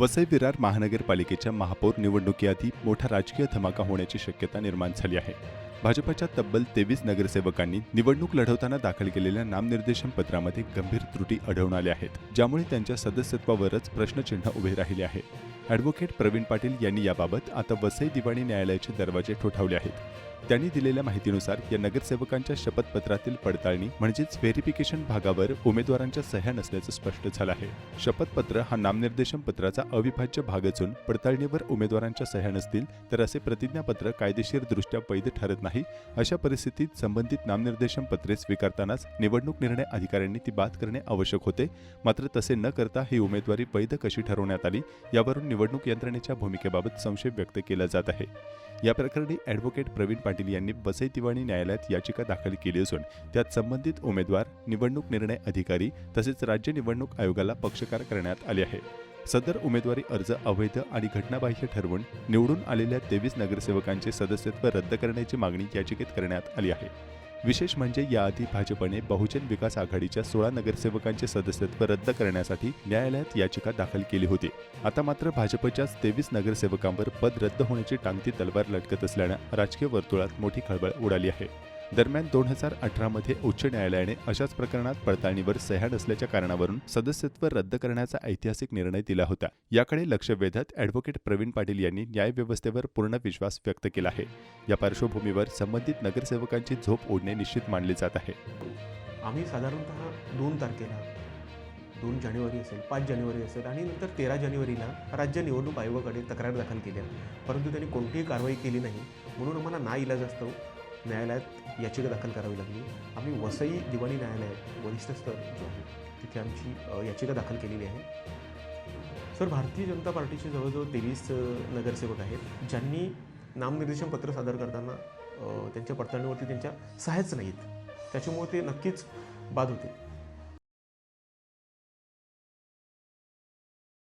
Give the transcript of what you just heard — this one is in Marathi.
वसई विरार महानगरपालिकेच्या महापौर निवडणुकीआधी मोठा राजकीय धमाका होण्याची शक्यता निर्माण झाली आहे. भाजपच्या तब्बल तेवीस नगरसेवकांनी निवडणूक लढवताना दाखल केलेल्या नामनिर्देशन पत्रामध्ये गंभीर त्रुटी आढळून आल्या आहेत ज्यामुळे त्यांच्या सदस्यत्वावरच प्रश्नचिन्ह उभे राहिले आहे. ॲडव्होकेट प्रवीण पाटील यांनी याबाबत आता वसई दिवाणी न्यायालयाचे दरवाजे ठोठावले आहेत. त्यांनी दिलेल्या माहितीनुसार या नगरसेवकांच्या शपथपत्रातील पडताळणी म्हणजेच व्हेरिफिकेशन भागावर उमेदवारांच्या सह्या नसल्याचं स्पष्ट झालं आहे. शपथपत्र हा नामनिर्देशन पत्राचा अविभाज्य भाग असून पडताळणीवर उमेदवारांच्या सह्या नसतील तर असे प्रतिज्ञापत्र कायदेशीरदृष्ट्या वैध ठरत नाही. अशा परिस्थितीत संबंधित नामनिर्देशन पत्रे स्वीकारतानाच निवडणूक निर्णय अधिकाऱ्यांनी ती बाद करणे आवश्यक होते. मात्र तसे न करता ही उमेदवारी वैध कशी ठरवण्यात आली यावरून निवडणूक यंत्रणेच्या भूमिकेबाबत संशय व्यक्त केला जात आहे. या प्रकरणी ॲडव्होकेट प्रवीण पाटील यांनी वसई दिवाणी न्यायालयात याचिका दाखल केली असून त्यात संबंधित उमेदवार निवडणूक निर्णय अधिकारी तसेच राज्य निवडणूक आयोगाला पक्षकार करण्यात आले आहे. सदर उमेदवारी अर्ज अवैध आणि घटनाबाह्य ठरवून निवडून आलेल्या तेवीस नगरसेवकांचे सदस्यत्व रद्द करण्याची मागणी याचिकेत करण्यात आली आहे. विशेष म्हणजे याआधी भाजपने बहुजन विकास आघाडीच्या सोळा नगरसेवकांचे सदस्यत्व रद्द करण्यासाठी न्यायालयात याचिका दाखल केली होती. आता मात्र भाजपच्याच तेवीस नगरसेवकांवर पद रद्द होण्याची टांगती तलवार लटकत असल्यानं राजकीय वर्तुळात मोठी खळबळ उडाली आहे. दरम्यान दोन हजार अठरामध्ये उच्च न्यायालयाने अशाच प्रकरणात पडताळणीवर सह्या नसल्याच्या कारणावरून सदस्यत्व रद्द करण्याचा ऐतिहासिक निर्णय दिला होता. याकडे लक्ष वेधत ॲडव्होकेट प्रवीण पाटील यांनी न्यायव्यवस्थेवर पूर्ण विश्वास व्यक्त केला आहे. या पार्श्वभूमीवर संबंधित नगरसेवकांची झोप ओढणे निश्चित मानले जात आहे. आम्ही साधारणतः दोन तारखेला दोन जानेवारी असेल पाच जानेवारी असेल आणि नंतर तेरा जानेवारीला राज्य निवडणूक आयोगाकडे तक्रार दाखल केल्या. परंतु त्यांनी कोणतीही कारवाई केली नाही. म्हणून आम्हाला ना इलाज असतो. न्यायालयात याचिका दाखल करावी लागली. आम्ही वसई दिवाणी न्यायालयात वरिष्ठ स्तर जो आहे. तिथे आमची याचिका दाखल केलेली आहे. सर भारतीय जनता पार्टीचे जवळजवळ तेवीस नगरसेवक आहेत ज्यांनी नामनिर्देशन पत्र सादर करताना त्यांच्या पडताळणीवरती त्यांच्या सहाय्यच नाहीत. त्याच्यामुळे ते नक्कीच बाद होते.